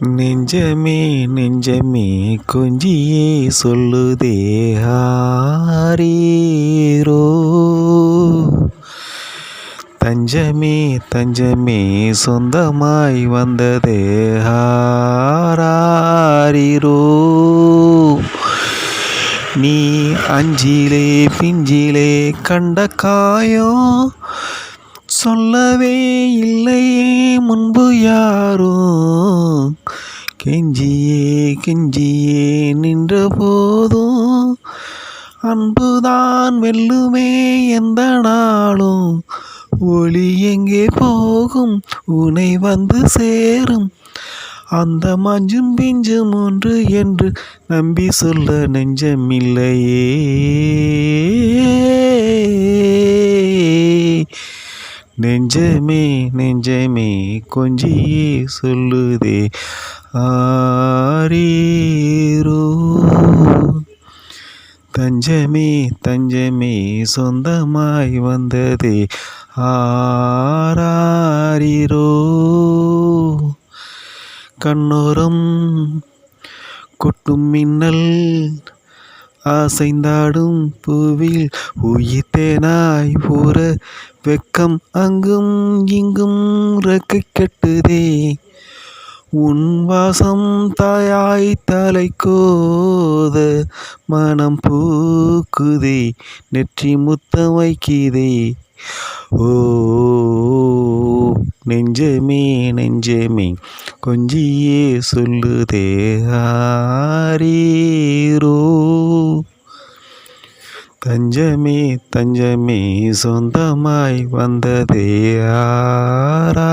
நெஞ்சமே நெஞ்சமே கொஞ்சியே சொல்லுதே ஹாரீரோ தஞ்சமே தஞ்சமே சொந்தமாய் வந்ததே ஹாரீரோ நீ அஞ்சிலே பிஞ்சிலே கண்ட காயம் சொல்லவே இல்லையே முன்பு யாரும் கெஞ்சியே கெஞ்சியே நின்ற போதும். அன்புதான் வெல்லுமே எந்த நாளும். ஒளி எங்கே போகும்? உனை வந்து சேரும். அந்த மஞ்சும் பிஞ்சும் ஒன்று என்று நம்பி சொல்ல நெஞ்சமில்லையே. நெஞ்சமே நெஞ்சமே கொஞ்சியே சொல்லுதே. ஆரீரோ. தஞ்சமே தஞ்சமே சொந்தமாய் வந்ததே ஆராரிரோ கண்ணோரம் கொட்டும் மின்னல் ஆசைந்தாடும் பூவில் உயிர்த்தேனாய் ஊற வெக்கம் அங்கும் இங்கும் ரக்கை கட்டுதே. உன் வாசம் தாயாய் தலை கோத மனம் பூக்குதே நெற்றி முத்தம் வைக்குதே. ஓ நெஞ்சமே நெஞ்சமே கொஞ்சியே சொல்லுதே ஆரீரோ. தஞ்சமே தஞ்சமே சொந்தமாய் வந்ததே ஆராரிரோ.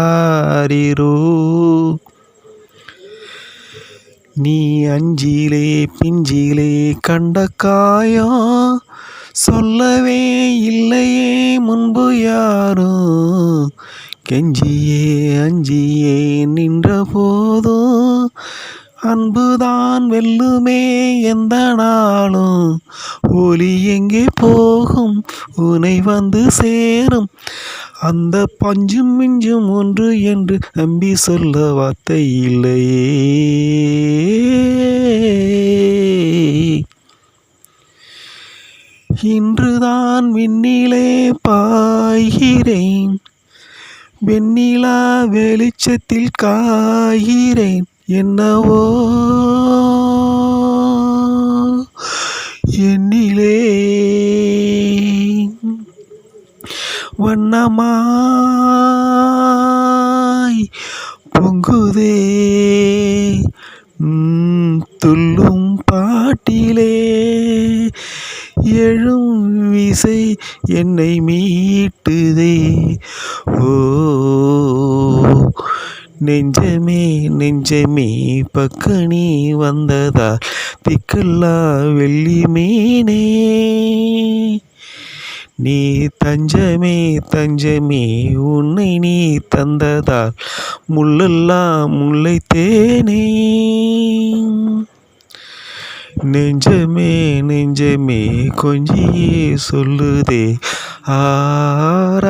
நீ அஞ்சிலே பிஞ்சிலே கண்ட காயம் சொல்லவே இல்லையே முன்பு யாரும். கெஞ்சியே அஞ்சியே நின்ற போதும். அன்புதான் வெல்லுமே எந்த நாளும். ஒலி எங்கே போகும்? உனை வந்து சேரும். அந்த பஞ்சும் மிஞ்சும் ஒன்று என்று நம்பி சொல்ல வார்த்தை இல்லையே. இன்றுதான் விண்ணிலே பாய்கிறேன். வெண்ணிலா வெளிச்சத்தில் காய்கிறேன். என்னவோ வண்ணமாய் பொங்குதே. துள்ளும் பாட்டிலே. எழும் விசை என்னை மீட்டுதே. ஓ நெஞ்சமே நெஞ்சமே பக்கணி வந்ததா திக்கல்லா வெள்ளி மீனே. நீ தஞ்சமே தஞ்சமே உன்னை நீ தந்ததால் முள்ளெல்லாம் முல்லை தேனே நெஞ்சமே நெஞ்சமே கொஞ்சியே சொல்லுதே ஆராரிரோ.